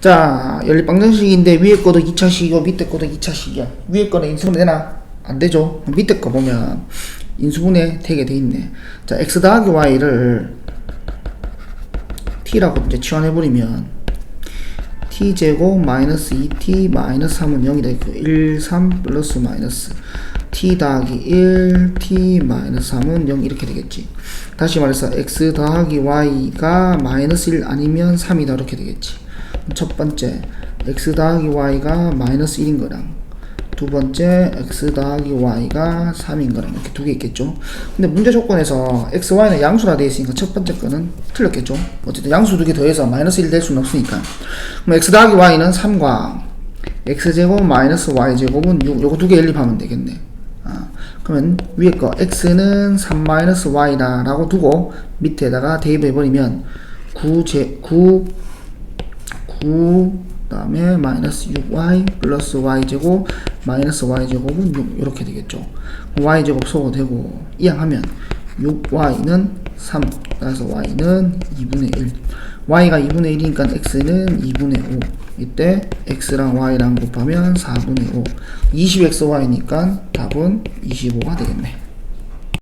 자, 연립 방정식인데 위에 거도 2차식이고 밑에 거도 2차식이야. 위에 거는 인수분해 되나? 안 되죠. 밑에 거 보면 인수분해 되게 돼 있네. 자, x 더하기 y를 t라고 이제 치환해버리면 t제곱 마이너스 2t 마이너스 3은 0이 되고 1, 3 플러스 마이너스 t 더하기 1, t 마이너스 3은 0 이렇게 되겠지. 다시 말해서 x 더하기 y가 마이너스 1 아니면 3이다 이렇게 되겠지. 첫 번째 x 더하기 y가 마이너스 1인 거랑 두 번째 x 더하기 y가 3인 거랑 이렇게 두 개 있겠죠. 근데 문제 조건에서 x, y는 양수라 되어 있으니까 첫 번째 거는 틀렸겠죠. 어쨌든 양수 두 개 더해서 마이너스 1 될 수는 없으니까. 그럼 x 더하기 y는 3과 x제곱 마이너스 y제곱은 6 요거 두 개 연립하면 되겠네. 아, 그러면 위에 거 x는 3 마이너스 y다 라고 두고 밑에다가 대입해버리면 9제 9 9 그다음에 마이너스 6y 플러스 y제곱 마이너스 y제곱은 6 이렇게 되겠죠. y제곱 소거 되고 이항하면 6y는 3 따라서 y는 2분의 1 y가 2분의 1이니까 x는 2분의 5 이때 x랑 y랑 곱하면 4분의 5 20xy니까 답은 25가 되겠네.